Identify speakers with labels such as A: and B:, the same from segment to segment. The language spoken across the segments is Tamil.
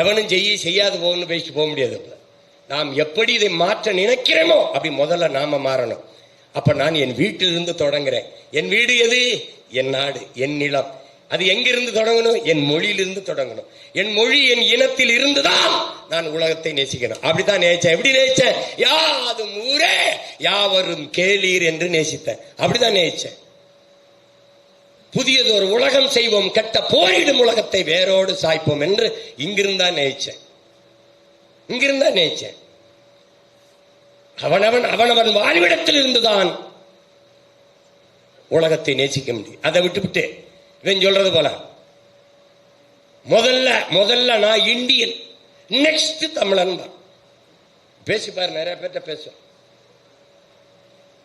A: எவனும் செய்ய செய்யாது போகணும்னு பேசிட்டு போக முடியாது நாம் எப்படி இதை மாற்ற நினைக்கிறோமோ அப்படி முதல்ல நாம மாறணும் அப்ப நான் என் வீட்டிலிருந்து தொடங்குறேன் என் வீடு எது என் நாடு என் நிலம் அது எங்கிருந்து தொடங்கணும் என் மொழியிலிருந்து தொடங்கணும் என் மொழி என் இனத்தில் இருந்துதான் நான் உலகத்தை நேசிக்கணும் அப்படித்தான் நேசிச்சேன் எப்படி நேசிச்சேன் யாவது ஊரே யாவரும் கேளீர் என்று நேசித்தேன் அப்படிதான் நேசிச்சேன் புதியது ஒரு உலகம் செய்வோம் கெட்ட போரிடும் உலகத்தை வேரோடு சாய்ப்போம் என்று இங்கிருந்தா நினைச்சேன் இங்கிருந்தா நினைச்சேன் அவனவன் அவனவன் வாழ்விடத்தில் இருந்துதான் உலகத்தை நேசிக்க முடியும் அதை விட்டுவிட்டு இவன் சொல்றது போல முதல்ல முதல்ல நான் இந்தியன் நெக்ஸ்ட் தமிழன் தான் பேசிப்பாரு நிறைய பேர்கிட்ட பேசுவோம்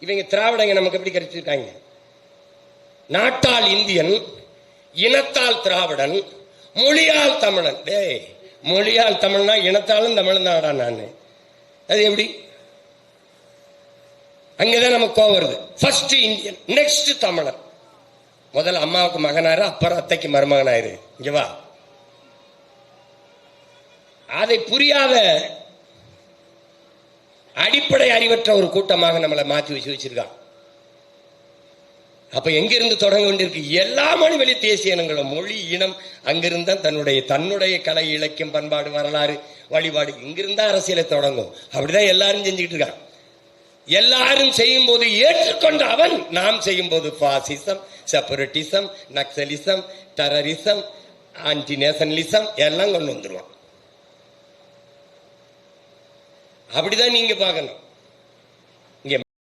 A: இவங்க திராவிடங்க நமக்கு எப்படி கிடைச்சிருக்காங்க நாட்டால் இந்தியன் இனத்தால் திராவிடன் மொழியால் தமிழன் டே மொழியால் தமிழ்னா இனத்தாலும் தமிழன் தான் நான் அது எப்படி அங்கேதான் நமக்கு கோவம் வருது ஃபர்ஸ்ட் இந்தியன் நெக்ஸ்ட் தமிழன் முதல்ல அம்மாவுக்கு மகனாரு அப்புறம் அத்தைக்கு மருமகனாயிரு இங்க அதை புரியாத அடிப்படை அறிவற்ற ஒரு கூட்டமாக நம்மளை மாற்றி வச்சு வச்சிருக்கான் அப்ப எங்கிருந்து தொடங்க வேண்டியிருக்கு எல்லா மொழி தேசிய இனங்களும் மொழி இனம் அங்கிருந்து தான் தன்னுடைய தன்னுடைய கலை இலக்கியம் பண்பாடு வரலாறு வழிபாடு இங்கிருந்தா அரசியலை தொடங்கும் அப்படிதான் எல்லாரும் செஞ்சுக்கிட்டு இருக்கான் எல்லாரும் செய்யும் போது ஏற்றுக்கொண்ட அவன் நாம் செய்யும் போது fascism separatism Naxalism terrorism anti nationalism எல்லாம் கொண்டு வந்துருவான் அப்படிதான் நீங்க பார்க்கணும்